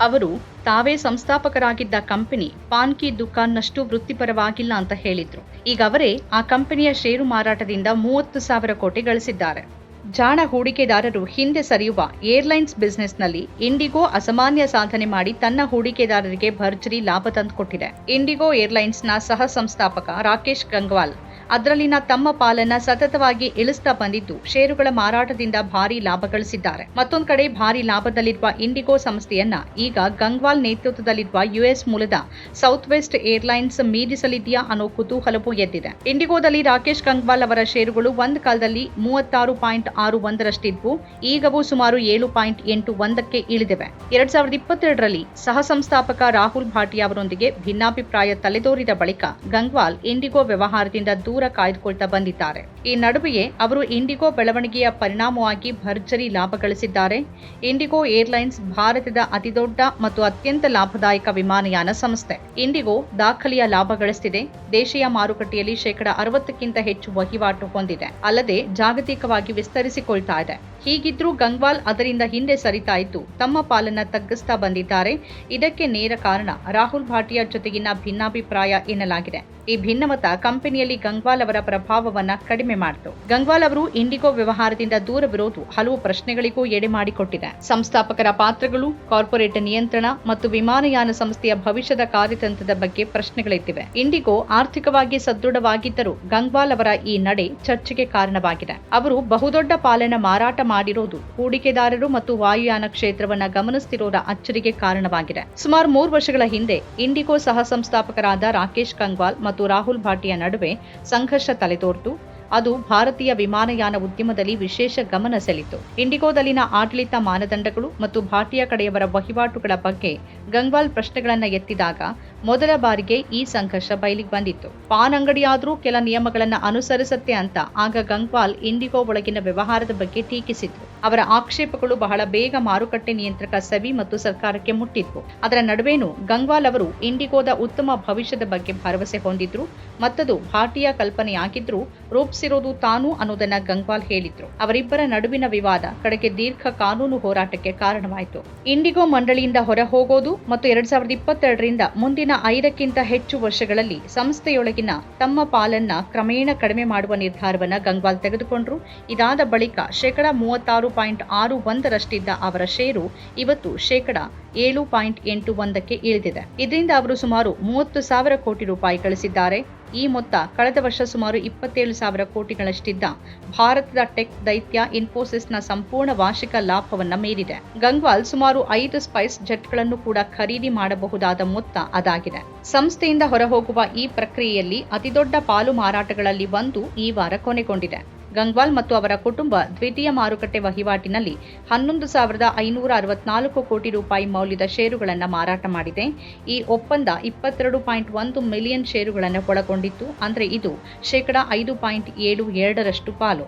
ಅವರು ತಾವೇ ಸಂಸ್ಥಾಪಕರಾಗಿದ್ದ ಕಂಪನಿ ಪಾನ್ಕಿ ದುಕಾನ್ನಷ್ಟು ವೃತ್ತಿಪರವಾಗಿಲ್ಲ ಅಂತ ಹೇಳಿದ್ರು. ಈಗ ಅವರೇ ಆ ಕಂಪನಿಯ ಷೇರು ಮಾರಾಟದಿಂದ ಮೂವತ್ತು ಸಾವಿರ ಕೋಟಿ ಗಳಿಸಿದ್ದಾರೆ. ಜಾಣ ಹೂಡಿಕೆದಾರರು ಹಿಂದೆ ಸರಿಯುವ ಏರ್ಲೈನ್ಸ್ ಬಿಸ್ನೆಸ್ನಲ್ಲಿ ಇಂಡಿಗೋ ಅಸಾಮಾನ್ಯ ಸಾಧನೆ ಮಾಡಿ ತನ್ನ ಹೂಡಿಕೆದಾರರಿಗೆ ಭರ್ಜರಿ ಲಾಭ ತಂದುಕೊಟ್ಟಿದೆ. ಇಂಡಿಗೋ ಏರ್ಲೈನ್ಸ್ನ ಸಹ ಸಂಸ್ಥಾಪಕ ರಾಕೇಶ್ ಗಂಗ್ವಾಲ್ ಅದರಲ್ಲಿನ ತಮ್ಮ ಪಾಲನ್ನ ಸತತವಾಗಿ ಇಳಿಸ್ತಾ ಬಂದಿದ್ದು, ಷೇರುಗಳ ಮಾರಾಟದಿಂದ ಭಾರಿ ಲಾಭ ಗಳಿಸಿದ್ದಾರೆ. ಮತ್ತೊಂದು ಕಡೆ ಭಾರಿ ಲಾಭದಲ್ಲಿರುವ ಇಂಡಿಗೋ ಸಂಸ್ಥೆಯನ್ನ ಈಗ ಗಂಗ್ವಾಲ್ ನೇತೃತ್ವದಲ್ಲಿರುವ ಯುಎಸ್ ಮೂಲದ ಸೌತ್ ವೆಸ್ಟ್ ಏರ್ಲೈನ್ಸ್ ಮೀರಿಸಲಿದೆಯಾ ಅನ್ನೋ ಕುತೂಹಲವೂ ಎದ್ದಿದೆ. ಇಂಡಿಗೋದಲ್ಲಿ ರಾಕೇಶ್ ಗಂಗ್ವಾಲ್ ಅವರ ಷೇರುಗಳು ಒಂದು ಕಾಲದಲ್ಲಿ ಮೂವತ್ತಾರು ಪಾಯಿಂಟ್ ಆರು ಒಂದರಷ್ಟಿದ್ವು, ಈಗವೂ ಸುಮಾರು ಏಳು ಪಾಯಿಂಟ್ ಎಂಟು ಒಂದಕ್ಕೆ ಇಳಿದಿವೆ. ಎರಡ್ ಸಾವಿರದ ಇಪ್ಪತ್ತೆರಡರಲ್ಲಿ ಸಹ ಸಂಸ್ಥಾಪಕ ರಾಹುಲ್ ಭಾಟಿಯಾ ಅವರೊಂದಿಗೆ ಭಿನ್ನಾಭಿಪ್ರಾಯ ತಲೆದೋರಿದ ಬಳಿಕ ಗಂಗ್ವಾಲ್ ಇಂಡಿಗೋ ವ್ಯವಹಾರದಿಂದ ದೂರ ಕಾಯ್ದುಕೊಳ್ತಾ ಬಂದಿದ್ದಾರೆ. ಈ ನಡುವೆಯೇ ಅವರು ಇಂಡಿಗೋ ಬೆಳವಣಿಗೆಯ ಪರಿಣಾಮವಾಗಿ ಭರ್ಜರಿ ಲಾಭ ಗಳಿಸಿದ್ದಾರೆ. ಇಂಡಿಗೋ ಏರ್ಲೈನ್ಸ್ ಭಾರತದ ಅತಿದೊಡ್ಡ ಮತ್ತು ಅತ್ಯಂತ ಲಾಭದಾಯಕ ವಿಮಾನಯಾನ ಸಂಸ್ಥೆ. ಇಂಡಿಗೋ ದಾಖಲೆಯ ಲಾಭ ಗಳಿಸಿದೆ ದೇಶೀಯ ಮಾರುಕಟ್ಟೆಯಲ್ಲಿ ಶೇಕಡ ಅರವತ್ತಕ್ಕಿಂತ ಹೆಚ್ಚು ವಹಿವಾಟು ಹೊಂದಿದೆ. ಅಲ್ಲದೆ ಜಾಗತಿಕವಾಗಿ ವಿಸ್ತರಿಸಿಕೊಳ್ತಾ ಇದೆ. ಹೀಗಿದ್ರೂ ಗಂಗ್ವಾಲ್ ಅದರಿಂದ ಹಿಂದೆ ಸರಿತಾ ಇದ್ದು ತಮ್ಮ ಪಾಲನ್ನ ತಗ್ಗಿಸ್ತಾ ಬಂದಿದ್ದಾರೆ. ಇದಕ್ಕೆ ನೇರ ಕಾರಣ ರಾಹುಲ್ ಭಾಟಿಯಾ ಜೊತೆಗಿನ ಭಿನ್ನಾಭಿಪ್ರಾಯ ಎನ್ನಲಾಗಿದೆ. ಈ ಭಿನ್ನಮತ ಕಂಪನಿಯಲ್ಲಿ ಗಂಗ್ವಾಲ್ ಅವರ ಪ್ರಭಾವವನ್ನ ಕಡಿಮೆ ಮಾಡಿತು. ಗಂಗ್ವಾಲ್ ಅವರು ಇಂಡಿಗೋ ವ್ಯವಹಾರದಿಂದ ದೂರವಿರೋದು ಹಲವು ಪ್ರಶ್ನೆಗಳಿಗೂ ಎಡೆ ಮಾಡಿಕೊಟ್ಟಿದೆ. ಸಂಸ್ಥಾಪಕರ ಪಾತ್ರಗಳು, ಕಾರ್ಪೊರೇಟ್ ನಿಯಂತ್ರಣ ಮತ್ತು ವಿಮಾನಯಾನ ಸಂಸ್ಥೆಯ ಭವಿಷ್ಯದ ಕಾರ್ಯತಂತ್ರದ ಬಗ್ಗೆ ಪ್ರಶ್ನೆಗಳಿದ್ದಿವೆ ಇಂಡಿಗೋ ಆರ್ಥಿಕವಾಗಿ ಸದೃಢವಾಗಿದ್ದರೂ ಗಂಗ್ವಾಲ್ ಅವರ ಈ ನಡೆ ಚರ್ಚೆಗೆ ಕಾರಣವಾಗಿದೆ. ಅವರು ಬಹುದೊಡ್ಡ ಪಾಲನ ಮಾರಾಟ ಮಾಡಿರೋದು. ಹೂಡಿಕೆದಾರರು ಮತ್ತು ವಾಯುಯಾನ ಕ್ಷೇತ್ರವನ್ನ ಗಮನಿಸ್ತಿರೋರ ಅಚ್ಚರಿಗೆ ಕಾರಣವಾಗಿದೆ. ಸುಮಾರು ಮೂರು ವರ್ಷಗಳ ಹಿಂದೆ ಇಂಡಿಗೋ ಸಹ ಸಂಸ್ಥಾಪಕರಾದ ರಾಕೇಶ್ ಕಂಗ್ವಾಲ್ ಮತ್ತು ರಾಹುಲ್ ಭಾಟಿಯ ನಡುವೆ ಸಂಘರ್ಷ ತಲೆದೋರ್ತು. ಅದು ಭಾರತೀಯ ವಿಮಾನಯಾನ ಉದ್ಯಮದಲ್ಲಿ ವಿಶೇಷ ಗಮನ ಸೆಳೆಯಿತು. ಇಂಡಿಗೋದಲ್ಲಿನ ಆಡಳಿತ ಮಾನದಂಡಗಳು ಮತ್ತು ಭಾಟಿಯ ಕಡೆಯವರ ವಹಿವಾಟುಗಳ ಬಗ್ಗೆ ಗಂಗ್ವಾಲ್ ಪ್ರಶ್ನೆಗಳನ್ನು ಎತ್ತಿದಾಗ ಮೊದಲ ಬಾರಿಗೆ ಈ ಸಂಘರ್ಷ ಬಯಲಿಗೆ ಬಂದಿತ್ತು. ಪಾನ್ ಅಂಗಡಿಯಾದ್ರೂ ಕೆಲ ನಿಯಮಗಳನ್ನ ಅನುಸರಿಸುತ್ತೆ ಅಂತ ಆಗ ಗಂಗ್ವಾಲ್ ಇಂಡಿಗೋ ಒಳಗಿನ ವ್ಯವಹಾರದ ಬಗ್ಗೆ ಟೀಕಿಸಿದ್ರು. ಅವರ ಆಕ್ಷೇಪಗಳು ಬಹಳ ಬೇಗ ಮಾರುಕಟ್ಟೆ ನಿಯಂತ್ರಕ ಸವಿ ಮತ್ತು ಸರ್ಕಾರಕ್ಕೆ ಮುಟ್ಟಿತ್ತು ಅದರ ನಡುವೆನೂ ಗಂಗ್ವಾಲ್ ಅವರು ಇಂಡಿಗೋದ ಉತ್ತಮ ಭವಿಷ್ಯದ ಬಗ್ಗೆ ಭರವಸೆ ಹೊಂದಿದ್ರು. ಮತ್ತದು ಭಾಟಿಯ ಕಲ್ಪನೆಯಾಗಿದ್ರೂ ರೂಪಿಸಿರೋದು ತಾನು ಅನ್ನೋದನ್ನ ಗಂಗ್ವಾಲ್ ಹೇಳಿದ್ರು. ಅವರಿಬ್ಬರ ನಡುವಿನ ವಿವಾದ ಕಡೆಗೆ ದೀರ್ಘ ಕಾನೂನು ಹೋರಾಟಕ್ಕೆ ಕಾರಣವಾಯಿತು. ಇಂಡಿಗೋ ಮಂಡಳಿಯಿಂದ ಹೊರ ಹೋಗೋದು ಮತ್ತು ಎರಡ್ ಸಾವಿರದ ಇಪ್ಪತ್ತೆರಡರಿಂದ ಮುಂದಿನ ಐದಕ್ಕಿಂತ ಹೆಚ್ಚು ವರ್ಷಗಳಲ್ಲಿ ಸಂಸ್ಥೆಯೊಳಗಿನ ತಮ್ಮ ಪಾಲನ್ನ ಕ್ರಮೇಣ ಕಡಿಮೆ ಮಾಡುವ ನಿರ್ಧಾರವನ್ನ ಗಂಗ್ವಾಲ್ ತೆಗೆದುಕೊಂಡ್ರು. ಇದಾದ ಬಳಿಕ ಶೇಕಡ ಮೂವತ್ತಾರು ಪಾಯಿಂಟ್ ಆರು ಒಂದರಷ್ಟಿದ್ದ ಅವರ ಷೇರು ಇವತ್ತು ಶೇಕಡ ಏಳು ಪಾಯಿಂಟ್ ಎಂಟು ಒಂದಕ್ಕೆ ಇಳಿದಿದೆ. ಇದರಿಂದ ಅವರು ಸುಮಾರು ಮೂವತ್ತು ಸಾವಿರ ಕೋಟಿ ರೂಪಾಯಿ ಗಳಿಸಿದ್ದಾರೆ. ಈ ಮೊತ್ತ ಕಳೆದ ವರ್ಷ ಸುಮಾರು ಇಪ್ಪತ್ತೇಳು ಸಾವಿರ ಕೋಟಿಗಳಷ್ಟಿದ್ದ ಭಾರತದ ಟೆಕ್ ದೈತ್ಯ ಇನ್ಫೋಸಿಸ್ನ ಸಂಪೂರ್ಣ ವಾರ್ಷಿಕ ಲಾಭವನ್ನ ಮೀರಿದೆ. ಗಂಗ್ವಾಲ್ ಸುಮಾರು ಐದು ಸ್ಪೈಸ್ ಜೆಟ್ಗಳನ್ನು ಕೂಡ ಖರೀದಿ ಮಾಡಬಹುದಾದ ಮೊತ್ತ ಅದಾಗಿದೆ. ಸಂಸ್ಥೆಯಿಂದ ಹೊರಹೋಗುವ ಈ ಪ್ರಕ್ರಿಯೆಯಲ್ಲಿ ಅತಿದೊಡ್ಡ ಪಾಲು ಮಾರಾಟಗಳಲ್ಲಿ ಒಂದು ಈ ವಾರ ಕೊನೆಗೊಂಡಿದೆ. ಗಂಗ್ವಾಲ್ ಮತ್ತು ಅವರ ಕುಟುಂಬ ದ್ವಿತೀಯ ಮಾರುಕಟ್ಟೆ ವಹಿವಾಟಿನಲ್ಲಿ ಹನ್ನೊಂದು ಸಾವಿರದ ಐನೂರ ಅರವತ್ನಾಲ್ಕು ಕೋಟಿ ರೂಪಾಯಿ ಮೌಲ್ಯದ ಷೇರುಗಳನ್ನು ಮಾರಾಟ ಮಾಡಿದೆ. ಈ ಒಪ್ಪಂದ ಇಪ್ಪತ್ತೆರಡು ಪಾಯಿಂಟ್ ಒಂದು ಮಿಲಿಯನ್ ಷೇರುಗಳನ್ನು ಒಳಗೊಂಡಿತ್ತು. ಅಂದರೆ ಇದು ಶೇಕಡ ಐದು ಪಾಯಿಂಟ್ ಏಳು ಎರಡರಷ್ಟು ಪಾಲು.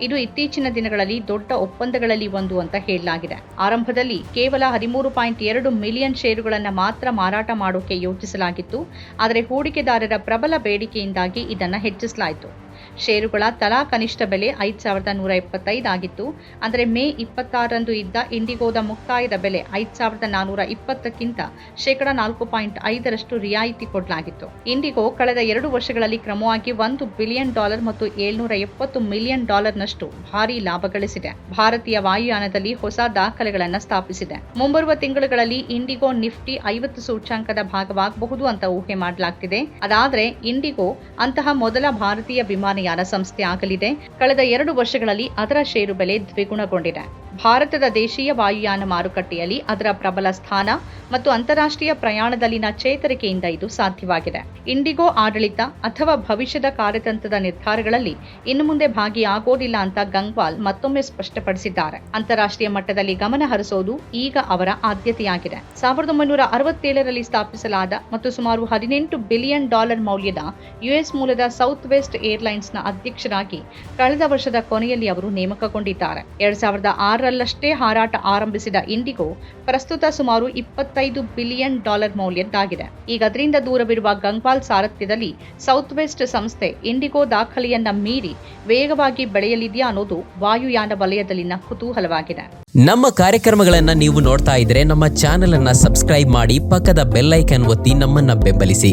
ಇದು ಇತ್ತೀಚಿನ ದಿನಗಳಲ್ಲಿ ದೊಡ್ಡ ಒಪ್ಪಂದಗಳಲ್ಲಿ ಒಂದು ಅಂತ ಹೇಳಲಾಗಿದೆ. ಆರಂಭದಲ್ಲಿ ಕೇವಲ ಹದಿಮೂರು ಪಾಯಿಂಟ್ ಎರಡು ಮಿಲಿಯನ್ ಷೇರುಗಳನ್ನು ಮಾತ್ರ ಮಾರಾಟ ಮಾಡೋಕೆ ಯೋಚಿಸಲಾಗಿತ್ತು. ಆದರೆ ಹೂಡಿಕೆದಾರರ ಪ್ರಬಲ ಬೇಡಿಕೆಯಿಂದಾಗಿ ಇದನ್ನು ಹೆಚ್ಚಿಸಲಾಯಿತು. ಷೇರುಗಳ ತಲಾ ಕನಿಷ್ಠ ಬೆಲೆ ಐದು ಸಾವಿರದ ನೂರ ಎಪ್ಪತ್ತೈದು ಆಗಿತ್ತು. ಅಂದರೆ ಮೇ ಇಪ್ಪತ್ತಾರರಂದು ಇದ್ದ ಇಂಡಿಗೋದ ಮುಕ್ತಾಯದ ಬೆಲೆ ಐದು ಸಾವಿರದ ನಾನೂರ ಇಪ್ಪತ್ತಕ್ಕಿಂತ ಶೇಕಡ ನಾಲ್ಕು ಪಾಯಿಂಟ್ ಐದರಷ್ಟು ರಿಯಾಯಿತಿ ಕೊಡಲಾಗಿತ್ತು. ಇಂಡಿಗೋ ಕಳೆದ ಎರಡು ವರ್ಷಗಳಲ್ಲಿ ಕ್ರಮವಾಗಿ ಒಂದು ಬಿಲಿಯನ್ ಡಾಲರ್ ಮತ್ತು ಏಳ್ನೂರ ಎಪ್ಪತ್ತು ಮಿಲಿಯನ್ ಡಾಲರ್ನಷ್ಟು ಭಾರಿ ಲಾಭ ಗಳಿಸಿದೆ. ಭಾರತೀಯ ವಾಯುಯಾನದಲ್ಲಿ ಹೊಸ ದಾಖಲೆಗಳನ್ನು ಸ್ಥಾಪಿಸಿದೆ. ಮುಂಬರುವ ತಿಂಗಳುಗಳಲ್ಲಿ ಇಂಡಿಗೋ ನಿಫ್ಟಿ ಐವತ್ತು ಸೂಚ್ಯಾಂಕದ ಭಾಗವಾಗಬಹುದು ಅಂತ ಊಹೆ ಮಾಡಲಾಗ್ತಿದೆ. ಅದಾದ್ರೆ ಇಂಡಿಗೋ ಅಂತಹ ಮೊದಲ ಭಾರತೀಯ ವಿಮಾನಯಾನ ಸಂಸ್ಥೆ ಆಗಲಿದೆ. ಕಳೆದ ಎರಡು ವರ್ಷಗಳಲ್ಲಿ ಅದರ ಷೇರು ಬೆಲೆ ದ್ವಿಗುಣಗೊಂಡಿದೆ. ಭಾರತದ ದೇಶೀಯ ವಾಯುಯಾನ ಮಾರುಕಟ್ಟೆಯಲ್ಲಿ ಅದರ ಪ್ರಬಲ ಸ್ಥಾನ ಮತ್ತು ಅಂತಾರಾಷ್ಟ್ರೀಯ ಪ್ರಯಾಣದಲ್ಲಿನ ಚೇತರಿಕೆಯಿಂದ ಇದು ಸಾಧ್ಯವಾಗಿದೆ. ಇಂಡಿಗೋ ಆಡಳಿತ ಅಥವಾ ಭವಿಷ್ಯದ ಕಾರ್ಯತಂತ್ರದ ನಿರ್ಧಾರಗಳಲ್ಲಿ ಇನ್ನು ಮುಂದೆ ಭಾಗಿಯಾಗೋದಿಲ್ಲ ಅಂತ ಗಂಗ್ವಾಲ್ ಮತ್ತೊಮ್ಮೆ ಸ್ಪಷ್ಟಪಡಿಸಿದ್ದಾರೆ. ಅಂತಾರಾಷ್ಟ್ರೀಯ ಮಟ್ಟದಲ್ಲಿ ಗಮನ ಹರಿಸೋದು ಈಗ ಅವರ ಆದ್ಯತೆಯಾಗಿದೆ. ಸಾವಿರದ ಒಂಬೈನೂರ ಅರವತ್ತೇಳರಲ್ಲಿ ಸ್ಥಾಪಿಸಲಾದ ಮತ್ತು ಸುಮಾರು ಹದಿನೆಂಟು ಬಿಲಿಯನ್ ಡಾಲರ್ ಮೌಲ್ಯದ ಯುಎಸ್ ಮೂಲದ ಸೌತ್ ವೆಸ್ಟ್ ಏರ್ಲೈನ್ಸ್ನ ಅಧ್ಯಕ್ಷರಾಗಿ ಕಳೆದ ವರ್ಷದ ಕೊನೆಯಲ್ಲಿ ಅವರು ನೇಮಕಗೊಂಡಿದ್ದಾರೆ. ಎರಡ್ ಸಾವಿರದ ಆರ ಆರರಲ್ಲಷ್ಟೇ ಹಾರಾಟ ಆರಂಭಿಸಿದ ಇಂಡಿಗೋ ಪ್ರಸ್ತುತ ಸುಮಾರು ಇಪ್ಪತ್ತೈದು ಬಿಲಿಯನ್ ಡಾಲರ್ ಮೌಲ್ಯದ್ದಾಗಿದೆ. ಈಗ ಅದರಿಂದ ದೂರವಿರುವ ಗಂಗ್ವಾಲ್ ಸಾರಥ್ಯದಲ್ಲಿ ಸೌತ್ ವೆಸ್ಟ್ ಸಂಸ್ಥೆ ಇಂಡಿಗೋ ದಾಖಲೆಯನ್ನ ಮೀರಿ ವೇಗವಾಗಿ ಬೆಳೆಯಲಿದೆಯಾ ಅನ್ನೋದು ವಾಯುಯಾನ ವಲಯದಲ್ಲಿನ ಕುತೂಹಲವಾಗಿದೆ. ನಮ್ಮ ಕಾರ್ಯಕ್ರಮಗಳನ್ನ ನೀವು ನೋಡ್ತಾ ಇದ್ರೆ ನಮ್ಮ ಚಾನೆಲ್ ಅನ್ನ ಸಬ್ಸ್ಕ್ರೈಬ್ ಮಾಡಿ ಪಕ್ಕದ ಬೆಲ್ಲೈಕನ್ ಒತ್ತಿ ನಮ್ಮನ್ನ ಬೆಂಬಲಿಸಿ.